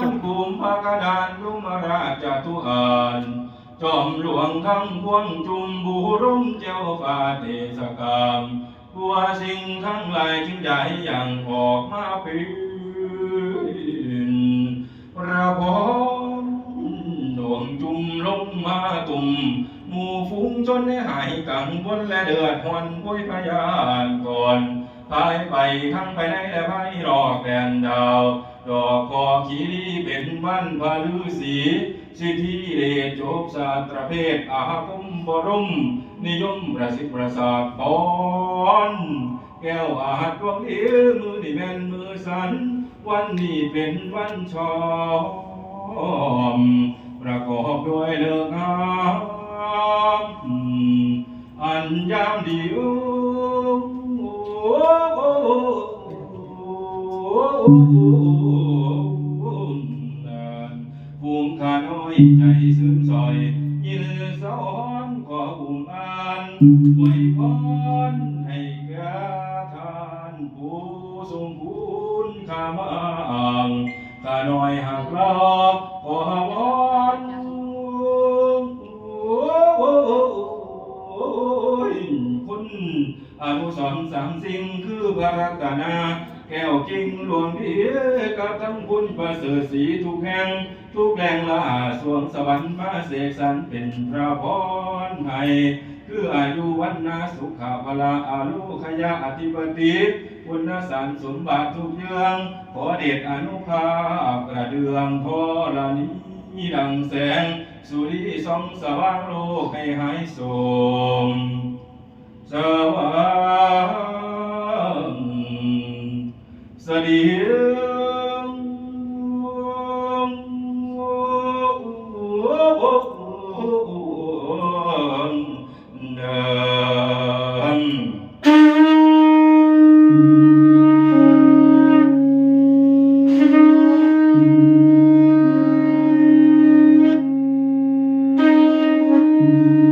จบภูมิภากดานยุมราชทุอานจอมหลวงทั้งพวงจุมบูร่มเจ้าฟ้าเทศกามบัวสิ่งทั้งหลายจึงใหญ่อย่างออกมาเป็นระพรหลวงจุมลงมาตุ่ม หมู่ฝูงจนได้หายกังวลและเดือดหวนพุยพยานก่อนพายไปทั้งภายในและภายนอกแดนดาว ดอกคอขีรีเป็นวันพาลือสีสิทธิเดชจบสาตรเพศอาคมบรมนิยมประสิทธิ์ประสาทพรแก้วอาหารดวงเอ๋มือนี่แม่นมือสัน วันนี้เป็นวันชอมประกอบด้วยเลิกงาม นยามดีโอ้ภูมิขาน้อยใจซึ้งซอยยินสอนขออุ่มอ่านไว้พรให้แก่ท่านผู้ทรงคุณข้ามาอ่างข้าน้อยหักลาขอ อนุสรณ์สามสิ่งคือพระรัตนาแก้วจริงหลวงพี่กับทั้งคุณประเสริฐสีทุกแห่ง ทุกแรงละสวงสวรรค์มาเสกสรรเป็นพระพรให้คืออายุวันนาสุขภาลาอาลุขยะอธิปติคุณสันสมบัติทุกเรื่อง ขอเดชอนุภาพกระเดืองทอรานี้ดังแสง สุริสองสว่างโลกให้หายโศม สว่างสดี